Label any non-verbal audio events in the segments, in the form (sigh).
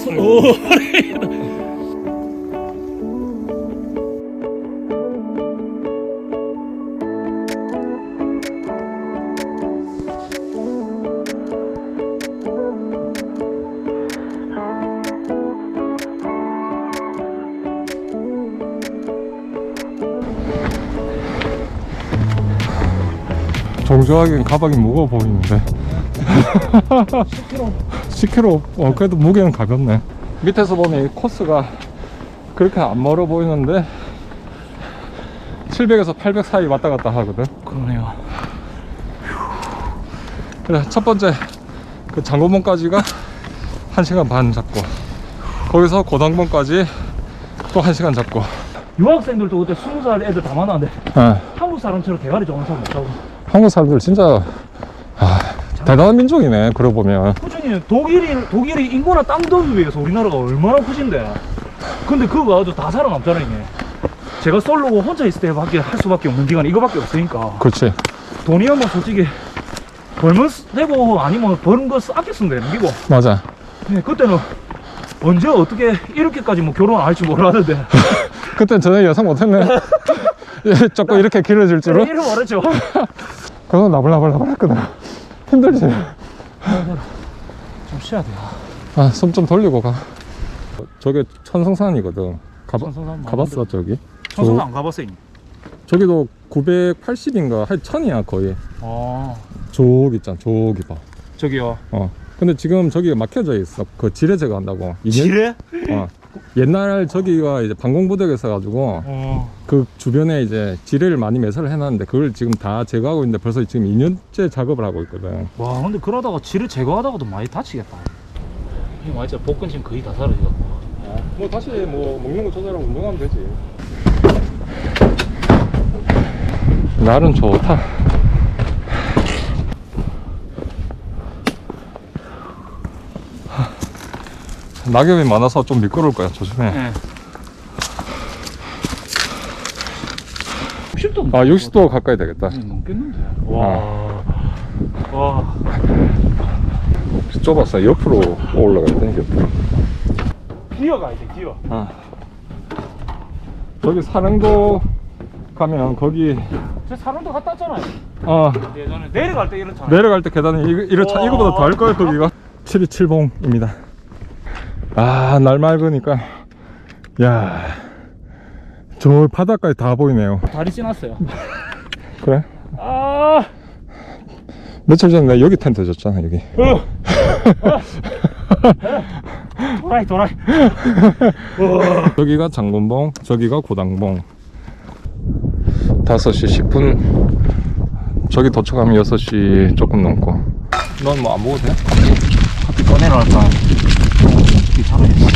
소, 오, 정조하기엔 가방이 무거워 보이는데. 10kg 어 그래도 무게는 가볍네 밑에서 보면 이 코스가 그렇게 안 멀어 보이는데 700에서 800 사이 왔다 갔다 하거든 그러네요. 그래 첫 번째 그 장고봉까지가 1시간 반 잡고 거기서 고당봉까지 또 1시간 잡고 유학생들도 그때 스무 살 애들 다 만났는데 예. 한국 사람처럼 대가리 좋은 사람 없다고. 한국 사람들 진짜 아, 대단한 민족이네 그러고 보면. 꾸준히 독일이 독일이 인구나 땅덩이 비해서 우리나라가 얼마나 크신데. 근데 그거 가지고 다 살아남잖아요. 이게. 제가 솔로고 혼자 있을 때밖에 할 수밖에 없는 기간이 이거밖에 없으니까. 그렇지. 돈이야 뭐 솔직히 벌면 쓰- 되고 아니면 버는 거 쓰- 아껴 쓰면 되는 기고. 맞아. 네, 그때는 언제 어떻게 이렇게까지 뭐 결혼 안 할지 몰랐는데. (laughs) 그땐 전혀 예상 못했네. (laughs) 예, 조금 이렇게 길어질 줄은? 이름 말했죠? (laughs) 그건 나불나불나불 했거든 힘들지 좀 쉬어야 돼요. 아 숨 좀 돌리고 가. 저게 천성산이거든. 가봐, 천성산 가봤어 저기? 청소는 안 가봤어요 이미. 저기도 980인가? 한 천이야 거의. 아. 저기 있잖아 저기 봐. 저기요? 어. 근데 지금 저기가 막혀져 있어. 그 지뢰 제거한다고. 지뢰? 어. 옛날 저기가 이제 방공부대가 있어가지고 어. 그 주변에 이제 지뢰를 많이 매설을 해놨는데 그걸 지금 다 제거하고 있는데 벌써 지금 2년째 작업을 하고 있거든. 와 근데 그러다가 지뢰 제거하다가도 많이 다치겠다. 이거 맞아 복근 지금 거의 다 사라지고. 뭐 다시 뭐 먹는 거 조절하고 운동하면 되지. 날은 좋다 낙엽이 많아서 좀 미끄러울 거야. 조심해. 네. 60도 아 60도 가까이 되겠다. 넘겠는데. 와. 와. 좁았어. 옆으로 올라가야 돼 옆으로. 기어가야 돼 기어. 아. 저기 사령도 가면 거기 저 사람도 갔다 왔잖아요. 어. 예전에 내려갈 때 이렇잖아요. 내려갈 때 계단이 이거, 이거. 이거보다 더 할 거야 거기가. 727봉입니다 아 날 맑으니까. 야 저 바닥까지 다 보이네요. 다리 지났어요. (laughs) 그래? 아! 며칠 전에 내가 여기 텐트 줬잖아 여기. 어. 도라이 도라이. (laughs) 저기가 장군봉 저기가 고당봉. 5시 10분. 저기 도착하면 6시 조금 넘고. 넌 뭐 안 먹어도 돼? 커피 꺼내놓을까 귀찮아했어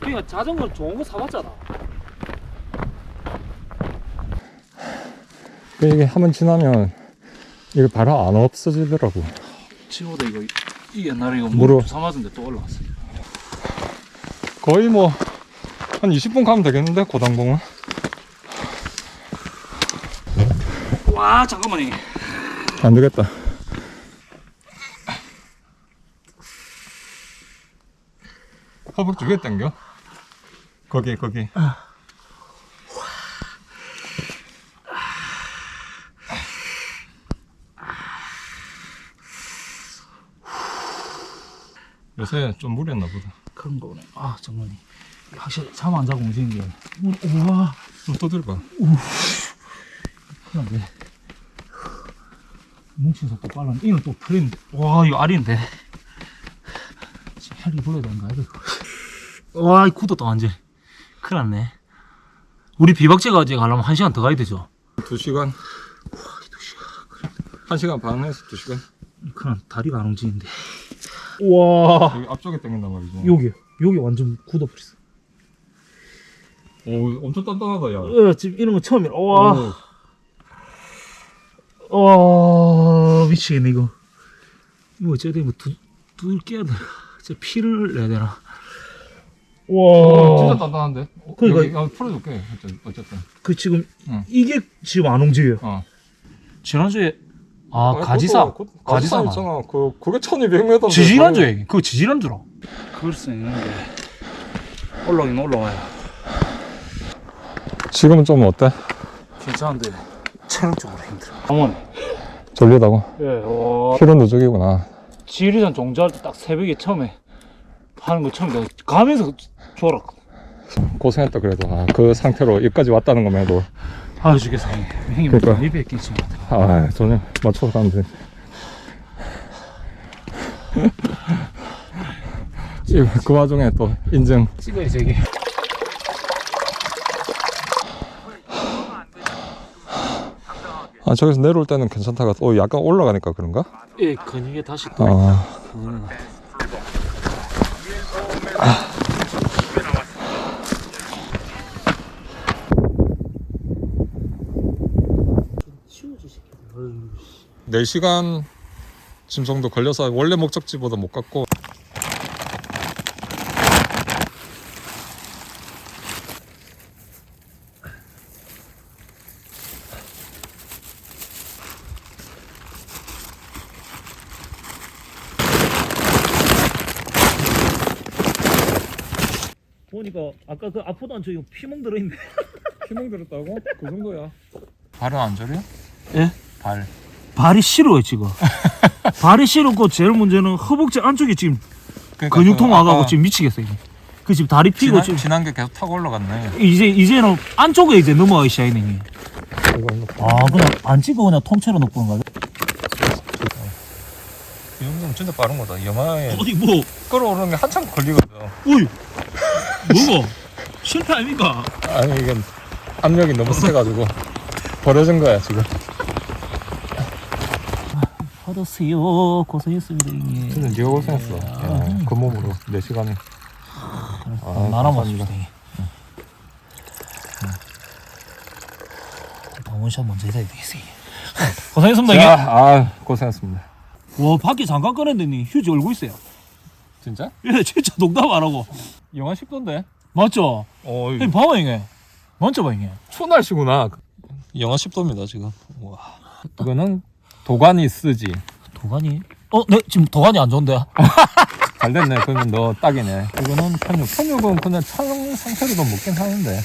그니까 자전거 좋은 거 사봤잖아. 그 이게 한번 지나면 이게 바로 안 없어지더라고. 친구도 이거 이 옛날에 이거 물어. 물 주사 맞은데 또 올라왔어. 거의 뭐 한 20분 가면 되겠는데 고당봉은? 와 잠깐만요. 안 되겠다 허벅 두개 당겨. 거기 거기 요새 좀 무리했나 보다. 그런 거네 아 정말이. 확실히 잠 안 자고 움직이는 게. 우와. 좀 떠들봐. 큰일 났네 뭉친 속도 빨라 이는 또 풀린데 와 이거 알인데. 지금 헬기 불러야 되는 거 아이가 와이 굳었다 완전 큰일 났네. 우리 비박제가 가려면 한 시간 더 가야 되죠? 두 시간? 한 시간 반에서 두 시간? 큰일 났 다리가 안 움직이는데. 우와. 여기 앞쪽에 당긴단 말이지. 여기 여기 완전 굳어버렸어. 오 엄청 단단하다 야. 어, 지금 이런 거 처음이라. 와, 오. 와 미치겠네 이거. 이거 어째야 돼? 뭐 두 둘 깨야 되나? 저 피를 내야 되나? 어, 진짜 와, 단단한데? 어, 그러니까- 여기, 아, 풀어줄게 어쨌든, 어쨌든. 그 지금 응. 이게 지금 안 움직여요. 어. 지난주에 아 가지사 가지사 가지사 있잖아. 그 그게 1200m. 지질한 줄 그거 지질한 줄 알아 그럴 수 있는데 올라오긴 올라와요 지금은 좀 어때? 괜찮은데 체력적으로 힘들어 어머니 졸리다고? 예와 피로 누적이구나. 지리산 종주할 때 딱 새벽에 처음에 하는 거 처음 내가 가면서 졸았거든 고생했다 그래도. 아, 그 상태로 여기까지 왔다는 것만 해도. 아유 죽겠어 형님 형님 그러니까. 많이 뵙겠지 아 전혀 맞춰서 가면 돼. (laughs) 이- 그 와중에 또 인증. 찍어야지 이게 아 저기서 내려올 때는 괜찮다가 또 약간 올라가니까 그런가? 예 근육에 다시 또 아. 그거는 치워주시게 4시간 쯤 정도 걸려서 원래 목적지보다 못 갔고 보니까 아까 그 아프다는 저기 피멍 들어있네 피멍 들었다고? 그 정도야 발은 안 저려? 예? 발 발이 시려요 지금. (laughs) 발이 시렵고 제일 문제는 허벅지 안쪽에 지금 근육통 와가고 지금 미치겠어요 이게. 그 지금 다리 피고 지난, 지금 지난 게 계속 타고 올라갔네. 이제 이제는 안쪽에 이제 넘어가기 이게. 이거 이거 아 그냥 안 찍고 그냥 통째로 넣고 건가 이 정도면 진짜 빠른 거다. 영화에 어디 뭐. 끌어오르는 게 한참 걸리거든. 어이 뭐고 실패 아닙니까? 아니 이건 압력이 너무 세가지고 버려진 거야 지금 받으세요. 고생했습니다 형님. 진짜 네가 고생했어. 예, 그 몸으로 4시간이 아, 나눠 감사합니다. 먹읍시다 방문샷 먼저 해야 되겠어요. (laughs) 고생했습니다 자, 형님. 아 고생했습니다. 와 밖에 잠깐 꺼냈더니 휴지 얼고 있어요. 진짜? 예 진짜 농담 안 하고. 영하 10도인데? 맞죠? 어 형님 봐봐 형님. 먼저 봐 형님. 초날씨구나. 영하 10도입니다 지금. 와. 이거는 도가니 쓰지. 도가니? 어? 네 지금 도가니 안 좋은데. (laughs) 잘 됐네. 그러면 너 딱이네. 이거는 편육. 편육은 그냥 청 상태로도 먹긴 하는데.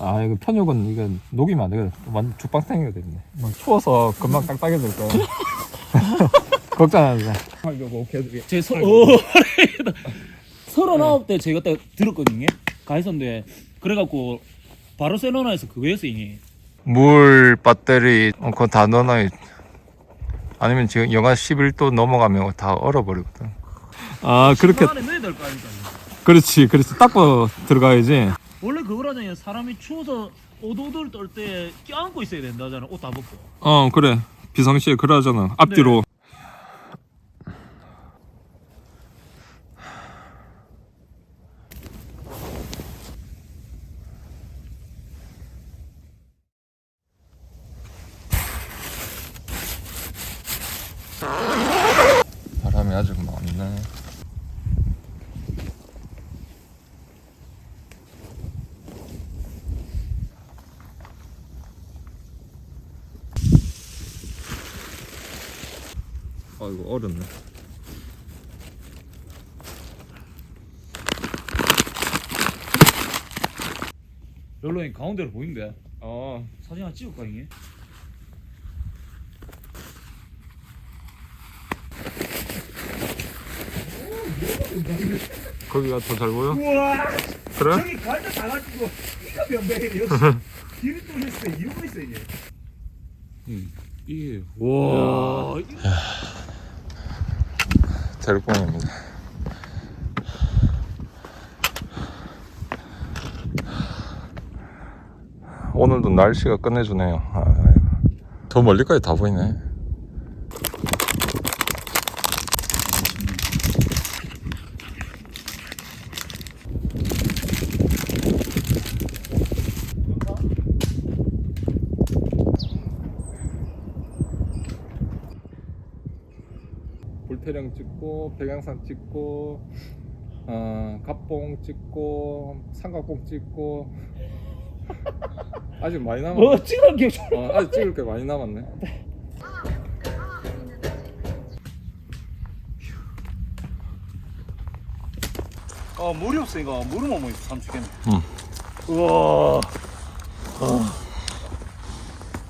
아 이거 편육은 이거 녹이면 안 되거든 완전 죽방탱이가 됐네 뭐 추워서 금방 딱딱해질 거야 (laughs) 걱정하지 마. 하려고 걔들이 제 서, 어, 서른아홉 때 제가 딱 들었거든요 가 있었는데 그래갖고 바르셀로나에서 그거 했어요 형님 물 배터리 어, 그거 다 넣어놔 아니면 지금 영하 11도 넘어가면 다 얼어버리거든. 아 그렇게 안에 넣어야 될 거 아닙니까? 그렇지 그렇지. 닦고 들어가야지. 원래 그거라잖아요. 사람이 추워서 오도오도를 떨때 껴안고 있어야 된다잖아. 옷 다 벗고. 어 그래. 비상시에 그러잖아. 앞뒤로 바람이 아주 많네 아 이거 어렵네. 별로 형 가운데로 보이는데? 어. 사진 하나 찍을까 형님? 거기가 더 잘 보여? 우와! 그래? 저기 갈때 다 가지고 이거 변배해요? 길이 뚫렸어 이러고 있어 이게. 이게 와 대륙봉입니다. 오늘도 날씨가 끝내주네요. 아, 더 멀리까지 다 보이네 태령 찍고 백양산 찍고 어, 갑봉 찍고 삼각봉 찍고 (laughs) 아직 많이 남았. 뭐 찍은 게 어, 아직 찍을 게 많이 남았네. 네. 아 물이 없으니까 물을 못 먹어서 죽겠네. 응. 우와.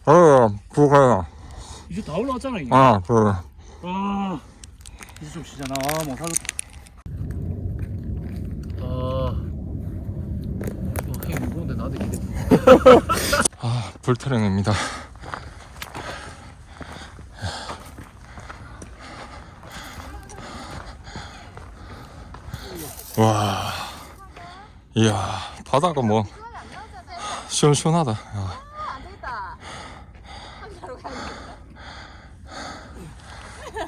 어, 부가야. 이제 다 올라왔잖아 이게. 아, 그래. 와. 아. 이제 좀 쉬잖아 아 못하겠다 아 형이 무거운데 나도 기대 (laughs) 아, 불타령입니다. 와, 이야, 바다가 뭐 시원시원하다. 야. 안 되겠다. 함자로 가야겠다.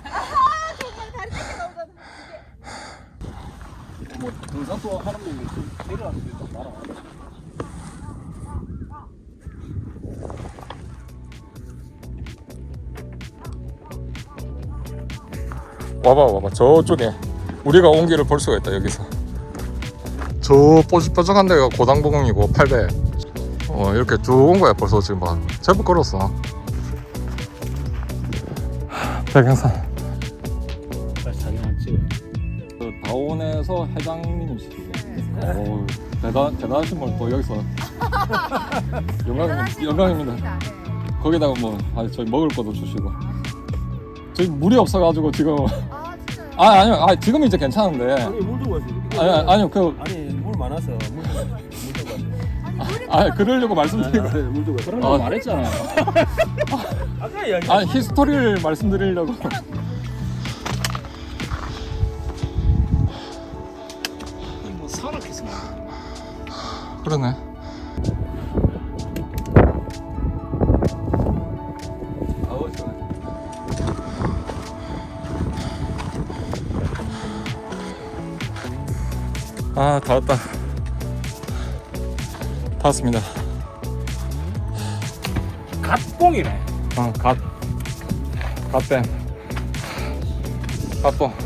아, 정말 다리 찢겨 나오잖아. 뭐 등산도 하는 놈이 내려가는 게 있다 말아 와봐, 와봐. 저쪽에 우리가 온 길을 볼 수가 있다, 여기서. 저 뾰족뾰족한 데가 고당봉이고 800. 어, 이렇게 쭉 온 거야, 벌써 지금 막. 제법 걸었어. 백양산. 다온에서 회장님이시죠. 오, 대단 대단하신 분 또 여기서 (laughs) 영광입니다. 영광입니다. 거기다가 뭐 아, 저희 먹을 것도 주시고 저희 물이 없어가지고 지금 아, 진짜요? 아 아니요 아 지금은 이제 괜찮은데 아니 물 들고 왔어. 아니 아니요 그 아니 물 많아서 물. 아니, 물이 아 그러려고 말씀드리고 아니, 물 들고 왔어. 그런 아. 거 말했잖아 아까 이야기. 아 히스토리를 말씀드리려고 그러네. 아, 다 왔다. 다 왔습니다. 갓봉이네 어, 갓. 갓뱀. 갓봉.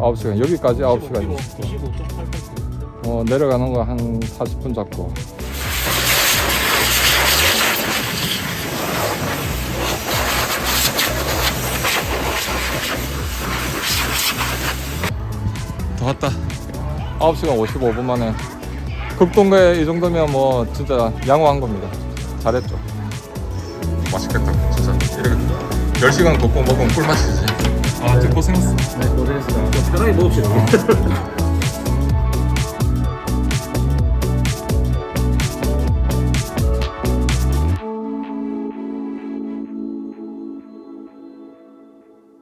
9시간. 여기까지 9시간. 25.8 어, 내려가는 거 한 40분 잡고. 더 왔다. 9시간 55분 만에. 급동거에 이 정도면 뭐 진짜 양호한 겁니다. 잘했죠. 맛있겠다. 진짜. 이렇게 10시간 걷고 먹으면 꿀맛이지. 아, 진짜 고생했어. 네 고생했어 편하게 먹읍시다 (laughs)